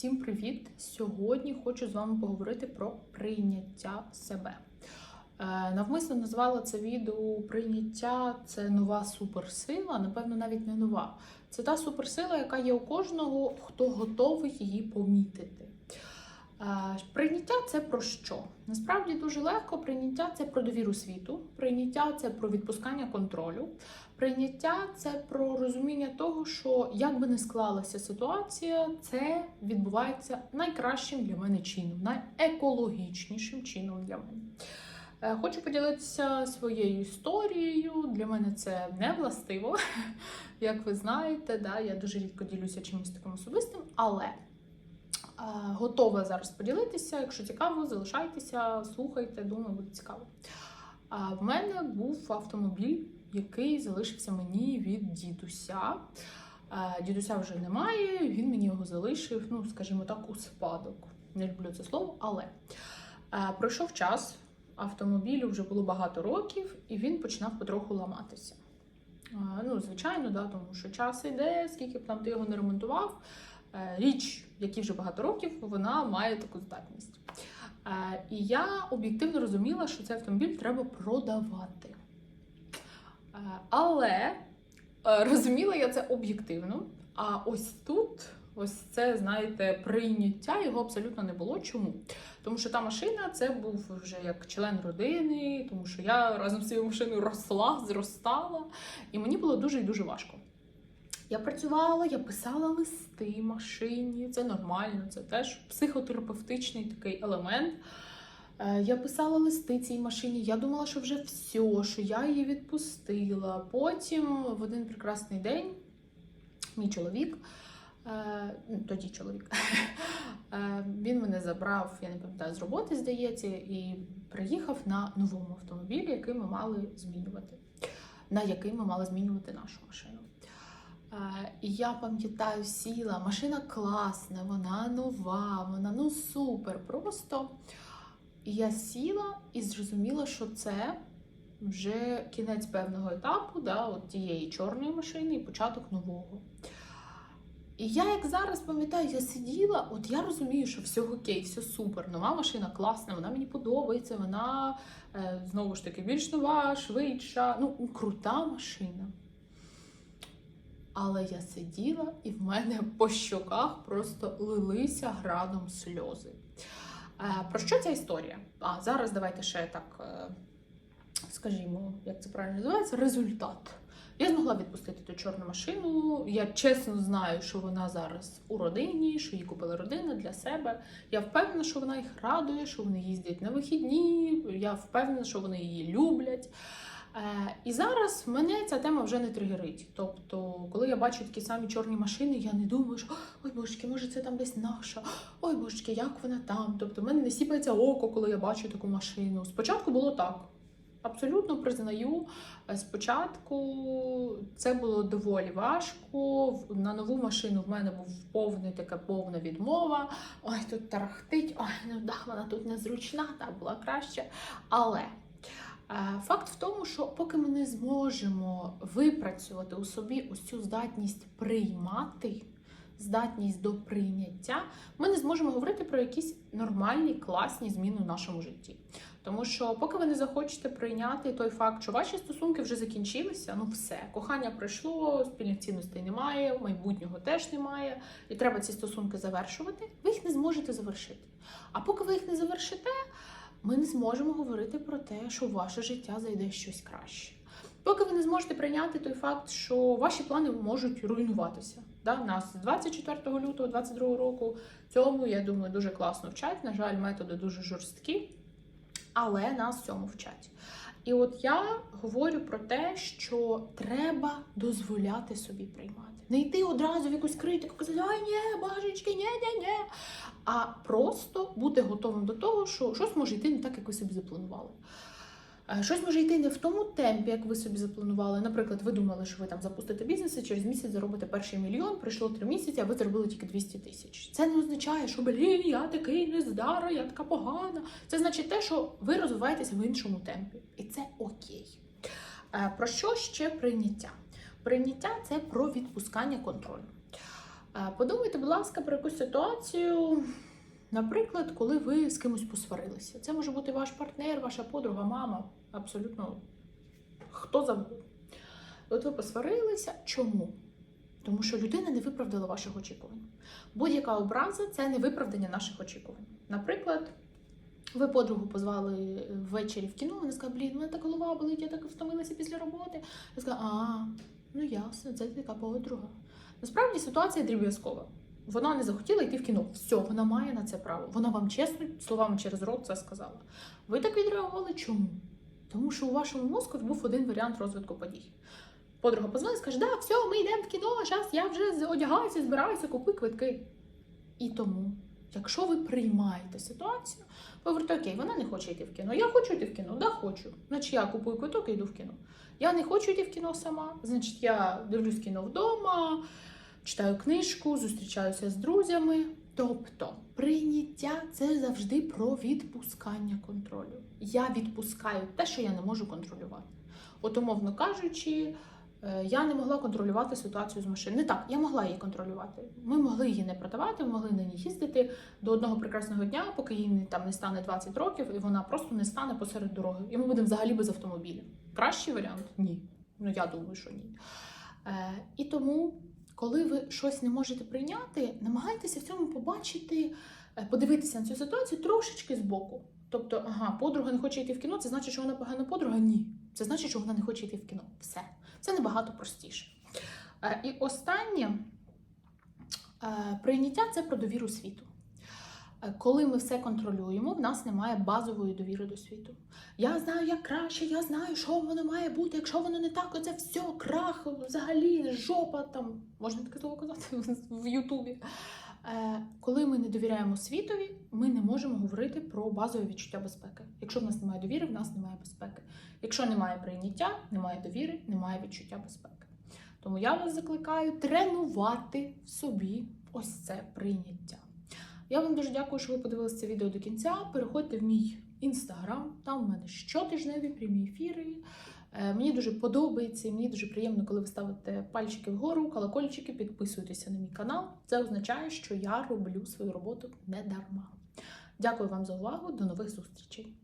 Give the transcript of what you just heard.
Всім привіт! Сьогодні хочу з вами поговорити про прийняття себе. Е, Навмисно назвала це відео прийняття це нова суперсила. Напевно, навіть не нова. Це та суперсила, яка є у кожного, хто готовий її помітити. Прийняття це про що? Насправді дуже легко. Прийняття це про довіру світу, прийняття це про відпускання контролю. Прийняття це про розуміння того, що як би не склалася ситуація, це відбувається найкращим для мене чином, найекологічнішим чином для мене. Е, Хочу поділитися своєю історією. Для мене це не властиво, як ви знаєте. Да? Я дуже рідко ділюся чимось таким особистим, але готова зараз поділитися. Якщо цікаво, залишайтеся, слухайте, думаю, буде цікаво. А в мене був автомобіль, який залишився мені від дідуся. Дідуся вже немає, він мені його залишив, ну, скажімо так, у спадок. Не люблю це слово, але пройшов час, автомобілю вже було багато років, і він починав потроху ламатися. Ну, звичайно, да, тому що час іде, скільки б там ти його не ремонтував. Е, Річ, якій вже багато років, вона має таку здатність. Е, І я об'єктивно розуміла, що цей автомобіль треба продавати. Е, Але розуміла я це об'єктивно. А ось тут, ось це, знаєте, прийняття його абсолютно не було. Чому? Тому що та машина це був вже як член родини, тому що я разом з цією машиною росла, зростала, і мені було дуже і дуже важко. Я працювала, я писала листи машині, це нормально, це теж психотерапевтичний такий елемент. Е, Я писала листи цій машині. Я думала, що вже все, що я її відпустила. Потім в один прекрасний день мій чоловік, е, ну, тоді чоловік, е, він мене забрав, я не пам'ятаю, з роботи, здається, і приїхав на новому автомобілі, який ми мали змінювати, на який ми мали змінювати нашу машину. І я пам'ятаю, сіла, машина класна, вона нова, вона ну супер. Просто і я сіла і зрозуміла, що це вже кінець певного етапу, да, от тієї чорної машини і початок нового. І я, як зараз пам'ятаю, я сиділа, от я розумію, що все окей, все супер, нова машина класна, вона мені подобається, вона е, знову ж таки більш нова, швидша, ну, крута машина. Але я сиділа, і в мене по щоках просто лилися градом сльози. Е, Про що ця історія? А зараз давайте ще так е, скажімо, як це правильно називається, результат. Я змогла відпустити ту чорну машину. Я чесно знаю, що вона зараз у родині, що її купила родина для себе. Я впевнена, що вона їх радує, що вони їздять на вихідні. Я впевнена, що вони її люблять. Е, і зараз мене ця тема вже не тригерить. Тобто, коли я бачу такі самі чорні машини, я не думаю, що ой божечки, може це там десь наша, ой божечки, як вона там. Тобто, в мене не сіпається око, коли я бачу таку машину. Спочатку було так. Абсолютно признаю, Е, спочатку це було доволі важко. На нову машину в мене був повний така повна відмова. Ой, тут тарахтить, ой, ну да, вона тут незручна, та була краще. Але факт в тому, що поки ми не зможемо випрацювати у собі ось цю здатність приймати, здатність до прийняття, ми не зможемо говорити про якісь нормальні, класні зміни в нашому житті. Тому що, поки ви не захочете прийняти той факт, що ваші стосунки вже закінчилися, ну все, кохання пройшло, спільних цінностей немає, майбутнього теж немає, і треба ці стосунки завершувати, ви їх не зможете завершити. А поки ви їх не завершите, ми не зможемо говорити про те, що в ваше життя зайде щось краще. Поки ви не зможете прийняти той факт, що ваші плани можуть руйнуватися. Да? Нас 24 лютого 22 року цьому, я думаю, дуже класно вчать. На жаль, методи дуже жорсткі, але нас цьому вчать. І от я говорю про те, що треба дозволяти собі приймати. Не йти одразу в якусь критику, казати, ай, ні, божечки, ні, ні, ні. А просто бути готовим до того, що щось може йти не так, як ви собі запланували. Е, Щось може йти не в тому темпі, як ви собі запланували. Наприклад, ви думали, що ви там запустите бізнес і через місяць заробите перший мільйон, пройшло три місяці, а ви заробили тільки 200 тисяч. Це не означає, що блін, я такий нездара, я така погана. Це значить те, що ви розвиваєтеся в іншому темпі, і це окей. Е, Про що ще прийняття? Прийняття це про відпускання контролю. Е, Подумайте, будь ласка, про якусь ситуацію. Наприклад, коли ви з кимось посварилися. Це може бути ваш партнер, ваша подруга, мама, абсолютно хто завгодно. От ви посварилися. Чому? Тому що людина не виправдала ваших очікувань. Будь-яка образа це не виправдання наших очікувань. Наприклад, ви подругу позвали ввечері в кіно, вона сказала, блін, у мене так голова болить, я так втомилася після роботи. Я сказала, а, ну ясно, це така подруга. Насправді ситуація дріб'язкова. Вона не захотіла йти в кіно. Все, вона має на це право. Вона вам чесно словами через рот це сказала. Ви так відреагували? Чому? Тому що у вашому мозку був один варіант розвитку подій. Подруга позвонить, скаже, да, все, ми йдемо в кіно, зараз я вже одягаюся, збираюся, купи квитки. І тому, якщо ви приймаєте ситуацію, ви говорите, окей, вона не хоче йти в кіно. Я хочу йти в кіно, да, хочу. Значить, я купую квиток і йду в кіно. Я не хочу йти в кіно сама, значить, я дивлюсь кіно вдома, читаю книжку, зустрічаюся з друзями. Тобто, прийняття це завжди про відпускання контролю. Я відпускаю те, що я не можу контролювати. От, умовно кажучи, я не могла контролювати ситуацію з машиною. Не так, я могла її контролювати. Ми могли її не продавати, ми могли на ній їздити до одного прекрасного дня, поки їй там не стане 20 років, і вона просто не стане посеред дороги. І ми будемо взагалі без автомобіля. Кращий варіант? Ні. Ну я думаю, що ні. Е, і тому, коли ви щось не можете прийняти, намагайтеся в цьому побачити, е, подивитися на цю ситуацію трошечки збоку. Тобто, ага, подруга не хоче йти в кіно, це значить, що вона погана подруга? Ні. Це значить, що вона не хоче йти в кіно. Все. Це набагато простіше. Е, І останнє е, прийняття це про довіру світу. Е, Коли ми все контролюємо, в нас немає базової довіри до світу. Я знаю, як краще, я знаю, що воно має бути. Якщо воно не так, оце все, крах, взагалі, жопа там. Можна таке слово казати в Ютубі. Е, Коли ми не довіряємо світові, ми не можемо говорити про базове відчуття безпеки. Якщо в нас немає довіри, в нас немає безпеки. Якщо немає прийняття, немає довіри, немає відчуття безпеки. Тому я вас закликаю тренувати в собі ось це прийняття. Я вам дуже дякую, що ви подивилися це відео до кінця. Переходьте в мій інстаграм, там у мене щотижневі прямі ефіри. Е, Мені дуже подобається і мені дуже приємно, коли ви ставите пальчики вгору, колокольчики, підписуєтеся на мій канал. Це означає, що я роблю свою роботу не дарма. Дякую вам за увагу. До нових зустрічей!